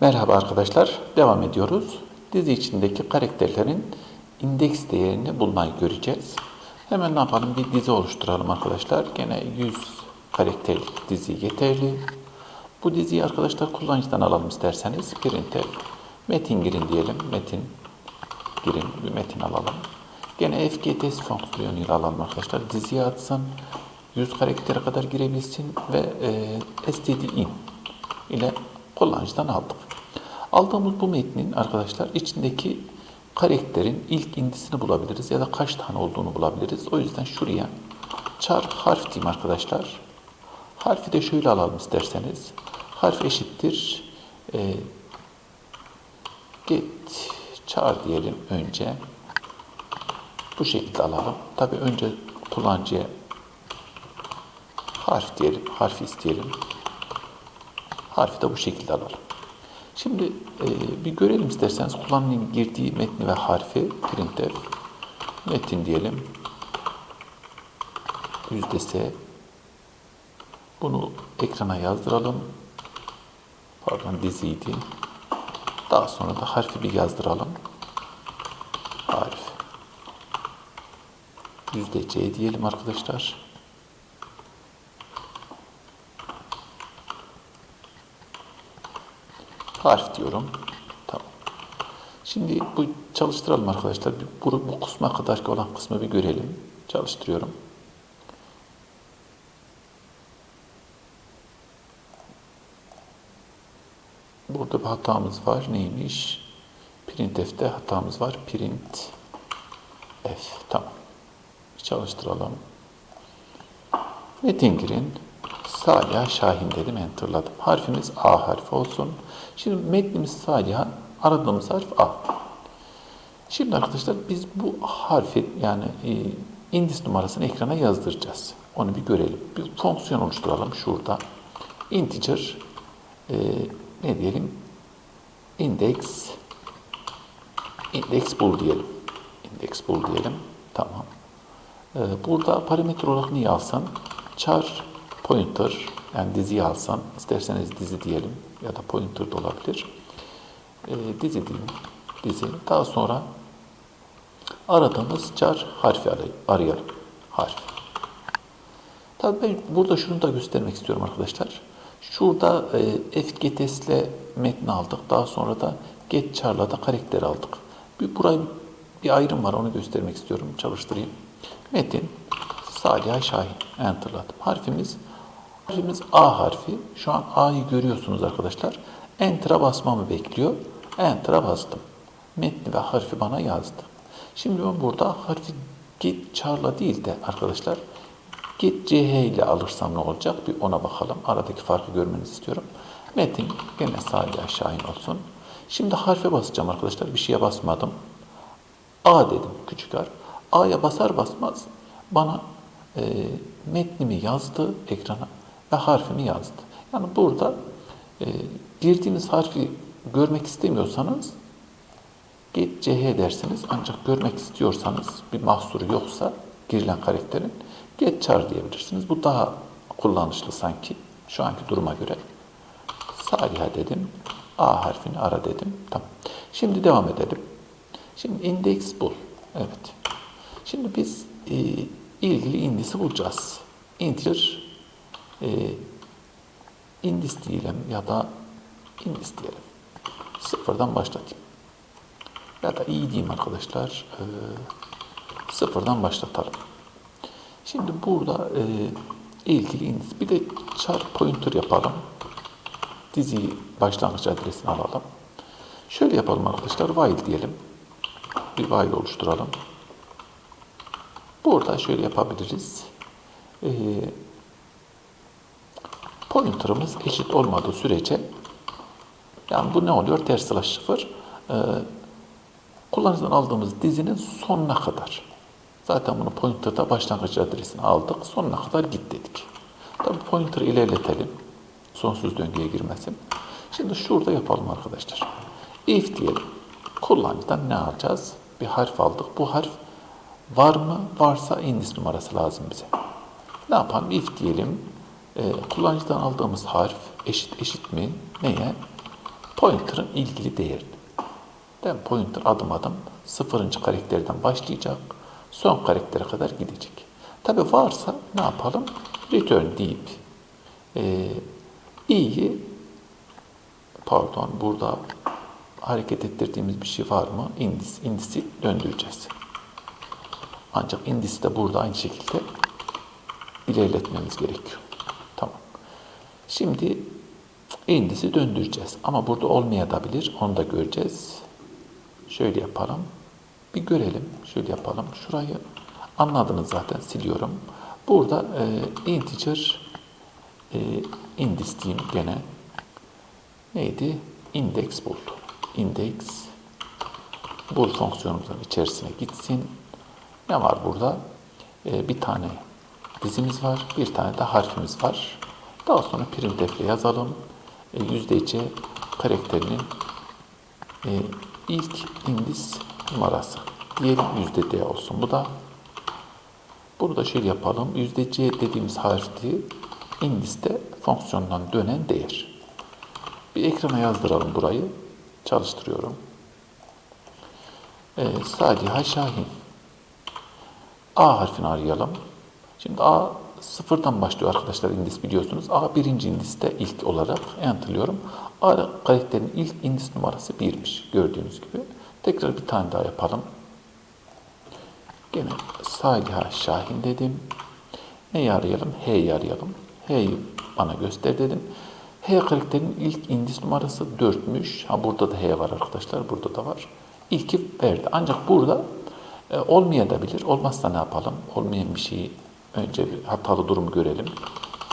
Merhaba arkadaşlar, devam ediyoruz. Dizi içindeki karakterlerin indeks değerini bulmayı göreceğiz. Hemen ne yapalım? Bir dizi oluşturalım arkadaşlar. Gene 100 karakterlik dizi yeterli. Bu diziyi arkadaşlar kullanıcıdan alalım isterseniz. Printer, metin girin diyelim. Metin girin, bir metin alalım. Gene FGTS fonksiyonuyla alalım arkadaşlar. Diziye atsın, 100 karaktere kadar girebilsin ve e, stdin ile kullanıcıdan aldık. Aldığımız bu metnin arkadaşlar içindeki karakterin ilk indisini bulabiliriz ya da kaç tane olduğunu bulabiliriz. O yüzden şuraya char harf diyeyim arkadaşlar. Harfi de şöyle alalım isterseniz. Harf eşittir. E, get char diyelim önce. Bu şekilde alalım. Tabi önce kullanıcıya harf diyelim, harf isteyelim. Harfi de bu şekilde alalım. Şimdi e, bir görelim isterseniz kullanıcının girdiği metni ve harfi printf metin diyelim. Yüzde S. Bunu ekrana yazdıralım. Pardon diziydi. Daha sonra da harfi bir yazdıralım. Harf. Yüzde C diyelim arkadaşlar. Harf diyorum. Tamam. Şimdi bu çalıştıralım arkadaşlar. Bu, bu kısma kadar ki olan kısmı bir görelim. Çalıştırıyorum. Burada bir hatamız var. Neymiş? Printf'te hatamız var. Print F. Tamam. Bir çalıştıralım. Metin girin. Salih Şahin dedim, enterladım. Harfimiz A harfi olsun. Şimdi metnimiz Salih'a, aradığımız harf A. Şimdi arkadaşlar biz bu harfi yani e, indis numarasını ekrana yazdıracağız. Onu bir görelim. Bir fonksiyon oluşturalım şurada. Integer e, ne diyelim? Index index bul diyelim. Index bul diyelim. Tamam. E, burada parametre olarak neyi alsam? Char pointer yani diziyi alsam isterseniz dizi diyelim ya da pointer da olabilir. E, dizi diyeyim. Dizi. Daha sonra aradığımız char harfi arayalım. Harf. Tabii ben burada şunu da göstermek istiyorum arkadaşlar. Şurada e, fgetS ile metni aldık. Daha sonra da get char'la da karakter aldık. Bir, burayı bir ayrım var. Onu göstermek istiyorum. Çalıştırayım. Metin Salih Şahin. Enter'ladım. Harfimiz Harfimiz A harfi. Şu an A'yı görüyorsunuz arkadaşlar. Enter'a basmamı bekliyor. Enter'a bastım. Metni ve harfi bana yazdı. Şimdi ben burada harfi get char'la değil de arkadaşlar get ch ile alırsam ne olacak? Bir ona bakalım. Aradaki farkı görmenizi istiyorum. Metin gene Salih Şahin olsun. Şimdi harfe basacağım arkadaşlar. Bir şeye basmadım. A dedim küçük harf. A'ya basar basmaz bana e, metnimi yazdı ekrana ve harfimi yazdı. Yani burada e, girdiğiniz harfi görmek istemiyorsanız get ch dersiniz. Ancak görmek istiyorsanız bir mahsuru yoksa girilen karakterin get char diyebilirsiniz. Bu daha kullanışlı sanki şu anki duruma göre. Saliha dedim. A harfini ara dedim. Tamam. Şimdi devam edelim. Şimdi index bul. Evet. Şimdi biz e, ilgili indisi bulacağız. Integer e, indis diyelim ya da indis diyelim. Sıfırdan başlatayım. Ya da iyi diyeyim arkadaşlar. E, sıfırdan başlatalım. Şimdi burada e, ilgili indis. Bir de char pointer yapalım. Dizi başlangıç adresini alalım. Şöyle yapalım arkadaşlar. While diyelim. Bir while oluşturalım. Burada şöyle yapabiliriz. Ee, pointer'ımız eşit olmadığı sürece yani bu ne oluyor? Ters slash 0 ee, kullanıcıdan aldığımız dizinin sonuna kadar. Zaten bunu pointer'da başlangıç adresini aldık. Sonuna kadar git dedik. Tabii pointer ilerletelim. Sonsuz döngüye girmesin. Şimdi şurada yapalım arkadaşlar. If diyelim. Kullanıcıdan ne alacağız? Bir harf aldık. Bu harf var mı? Varsa indis numarası lazım bize. Ne yapalım? If diyelim. E, kullanıcıdan aldığımız harf eşit eşit mi? Neye? pointer'ın ilgili değerini. Değil? Pointer adım adım sıfırıncı karakterden başlayacak. Son karaktere kadar gidecek. Tabi varsa ne yapalım? Return deyip e, i'yi pardon burada hareket ettirdiğimiz bir şey var mı? Indis, indisi döndüreceğiz. Ancak indisi de burada aynı şekilde ilerletmemiz gerekiyor. Şimdi indisi döndüreceğiz. Ama burada olmayabilir. Onu da göreceğiz. Şöyle yapalım. Bir görelim. Şöyle yapalım. Şurayı anladınız zaten. Siliyorum. Burada e, integer e, indis diyeyim gene. Neydi? Index bul. Index bul fonksiyonumuzun içerisine gitsin. Ne var burada? E, bir tane dizimiz var. Bir tane de harfimiz var. Daha sonra printf ile yazalım. E, yüzde C karakterinin e, ilk indis numarası. Diyelim D olsun. Bu da bunu da şöyle yapalım. Yüzde C dediğimiz harfi indiste fonksiyondan dönen değer. Bir ekrana yazdıralım burayı. Çalıştırıyorum. Ee, Saliha Şahin. A harfini arayalım. Şimdi A sıfırdan başlıyor arkadaşlar indis biliyorsunuz. A birinci indiste ilk olarak enterlıyorum. A karakterin ilk indis numarası birmiş gördüğünüz gibi. Tekrar bir tane daha yapalım. Gene Saliha Şahin dedim. Neyi arayalım? H'yi arayalım. H'yi bana göster dedim. H karakterinin ilk indis numarası 4'müş. Ha burada da H var arkadaşlar. Burada da var. İlki verdi. Ancak burada e, olmayabilir. Olmazsa ne yapalım? Olmayan bir şeyi önce bir hatalı durumu görelim.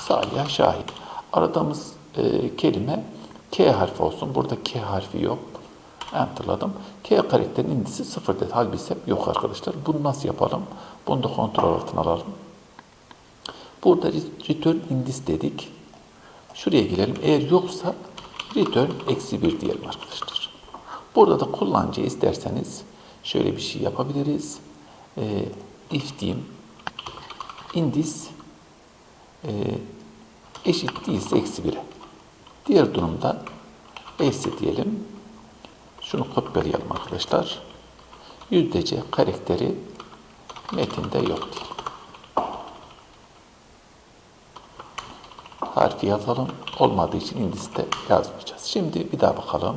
Saliha Şahin. Aradığımız e, kelime K harfi olsun. Burada K harfi yok. Enter'ladım. K karakterin indisi 0 dedi. Halbuki hep yok arkadaşlar. Bunu nasıl yapalım? Bunu da kontrol altına alalım. Burada return indis dedik. Şuraya gelelim. Eğer yoksa return eksi 1 diyelim arkadaşlar. Burada da kullanıcı isterseniz şöyle bir şey yapabiliriz. E, if diyeyim. Indis e, eşit değilse eksi 1'e. Diğer durumda else diyelim. Şunu kopyalayalım arkadaşlar. Yüzdece karakteri metinde yok diyelim. harfi yazalım. Olmadığı için indiste yazmayacağız. Şimdi bir daha bakalım.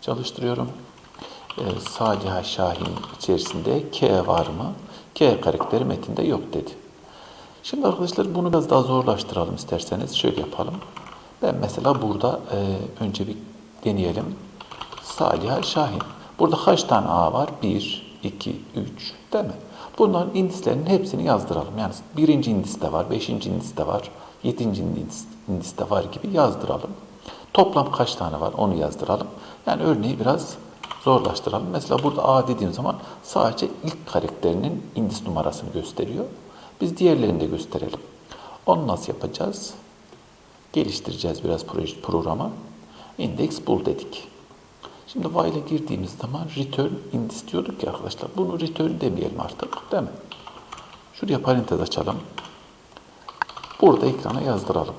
Çalıştırıyorum. Ee, Saliha Şahin içerisinde K var mı? K karakteri metinde yok dedi. Şimdi arkadaşlar bunu biraz daha zorlaştıralım isterseniz. Şöyle yapalım. Ben mesela burada e, önce bir deneyelim. Saliha Şahin. Burada kaç tane A var? 1, 2, 3 değil mi? Bunların indislerinin hepsini yazdıralım. Yani birinci indis de var, beşinci indis de var, yedinci indis, indis de var gibi yazdıralım. Toplam kaç tane var onu yazdıralım. Yani örneği biraz zorlaştıralım. Mesela burada A dediğim zaman sadece ilk karakterinin indis numarasını gösteriyor. Biz diğerlerini de gösterelim. Onu nasıl yapacağız? Geliştireceğiz biraz proje, programa. Index bul dedik. Şimdi while'e girdiğimiz zaman return indis diyorduk ya arkadaşlar. Bunu return demeyelim artık değil mi? Şuraya parantez açalım. Burada ekrana yazdıralım.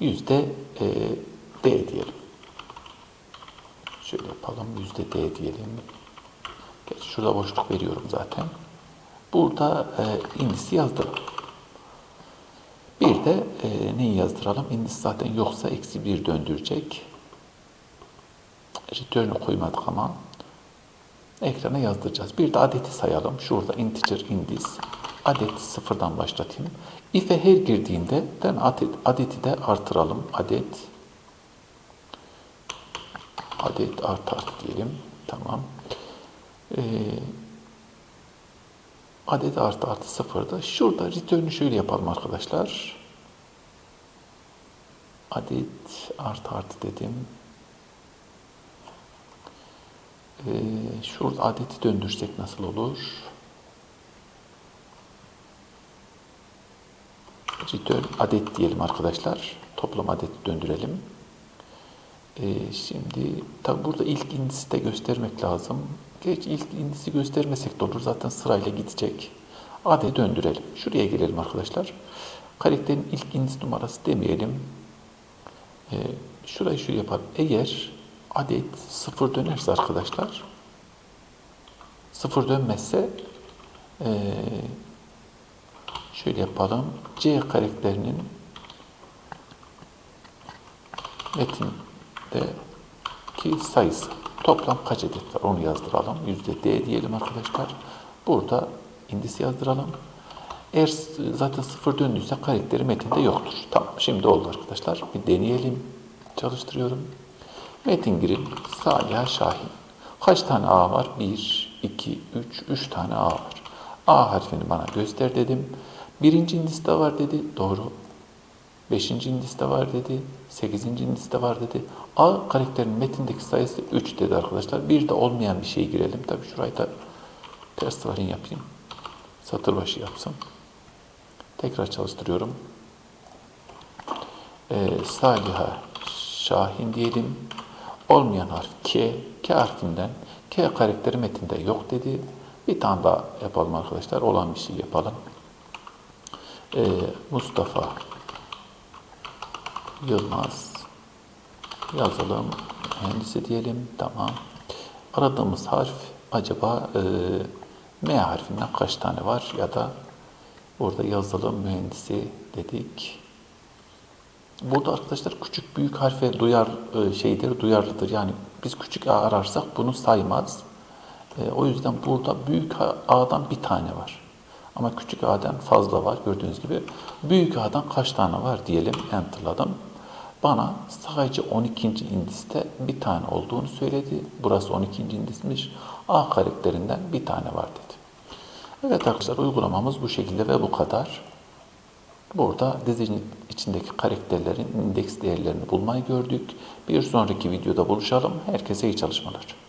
Yüzde e, D diyelim. Şöyle yapalım. Yüzde D diyelim. Geç, şurada boşluk veriyorum zaten. Burada e, indisi yazdıralım. Bir de e, neyi yazdıralım? Indis zaten yoksa eksi bir döndürecek. Return'ü koymadık ama ekrana yazdıracağız. Bir de adeti sayalım. Şurada integer indis. Adet sıfırdan başlatayım. If'e her girdiğinde den adet, adeti de artıralım. Adet adet art art diyelim. Tamam. Ee, adet artı artı sıfırda. Şurada return'ü şöyle yapalım arkadaşlar. Adet artı artı dedim. Ee, şurada adeti döndürsek nasıl olur? Return adet diyelim arkadaşlar. Toplam adeti döndürelim. Ee, şimdi tabi burada ilk indisi de göstermek lazım. Geç ilk indisi göstermesek de olur. Zaten sırayla gidecek. Adeti döndürelim. Şuraya gelelim arkadaşlar. Karakterin ilk indis numarası demeyelim. Ee, şurayı şu yapalım. Eğer adet sıfır dönerse arkadaşlar sıfır dönmezse eee, şöyle yapalım. C karakterinin metindeki sayısı. Toplam kaç adet var onu yazdıralım. Yüzde D diyelim arkadaşlar. Burada indis yazdıralım. Eğer zaten sıfır döndüyse karakteri metinde yoktur. Tamam şimdi oldu arkadaşlar. Bir deneyelim. Çalıştırıyorum. Metin girin. Saliha Şahin. Kaç tane A var? 1, 2, 3, 3 tane A var. A harfini bana göster dedim. Birinci indiste var dedi. Doğru. Beşinci indiste var dedi. Sekizinci indiste var dedi. A karakterin metindeki sayısı 3 dedi arkadaşlar. Bir de olmayan bir şey girelim. Tabii şurayı da ters tıraşın yapayım. Satır başı yapsın. Tekrar çalıştırıyorum. Ee, Saliha Şahin diyelim. Olmayan harf K. K harfinden K karakteri metinde yok dedi. Bir tane daha yapalım arkadaşlar. Olan bir şey yapalım. Ee, Mustafa Yılmaz yazalım. Mühendisi diyelim. Tamam. Aradığımız harf acaba e, M harfinden kaç tane var ya da burada yazılım mühendisi dedik. Burada arkadaşlar küçük büyük harfe duyar e, şeydir, duyarlıdır. Yani biz küçük A ararsak bunu saymaz. E, o yüzden burada büyük A'dan bir tane var. Ama küçük A'dan fazla var gördüğünüz gibi. Büyük A'dan kaç tane var diyelim enterladım. Bana sadece 12. indiste bir tane olduğunu söyledi. Burası 12. indismiş. A karakterinden bir tane var dedi. Evet arkadaşlar uygulamamız bu şekilde ve bu kadar. Burada dizinin içindeki karakterlerin indeks değerlerini bulmayı gördük. Bir sonraki videoda buluşalım. Herkese iyi çalışmalar.